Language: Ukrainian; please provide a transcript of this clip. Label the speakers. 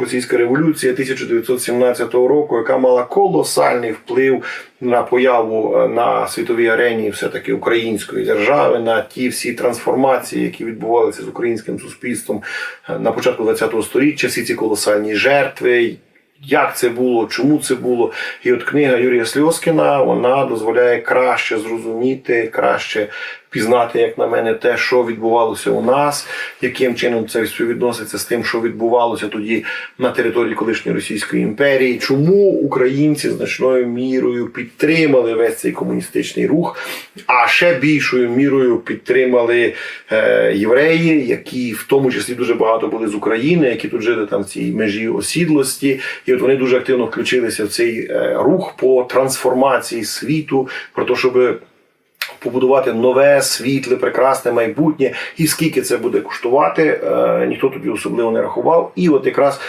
Speaker 1: Російська революція 1917 року, яка мала колосальний вплив на появу е, на світовій арені все-таки української держави, на ті всі трансформації, які відбувалися з українським суспільством е, на початку ХХ століття, всі ці колосальні жертви. Як це було, чому це було? І от книга Юрія Сльоскіна вона дозволяє краще зрозуміти, краще пізнати, як на мене, те, що відбувалося у нас, яким чином це співвідноситься з тим, що відбувалося тоді на території колишньої Російської імперії. Чому українці значною мірою підтримали весь цей комуністичний рух, а ще більшою мірою підтримали е, євреї, які в тому числі дуже багато були з України, які тут жили там в цій межі осідлості, і от вони дуже активно включилися в цей е, рух по трансформації світу, про те, щоб побудувати нове, світле, прекрасне майбутнє, і скільки це буде коштувати, е, ніхто тоді особливо не рахував. І от якраз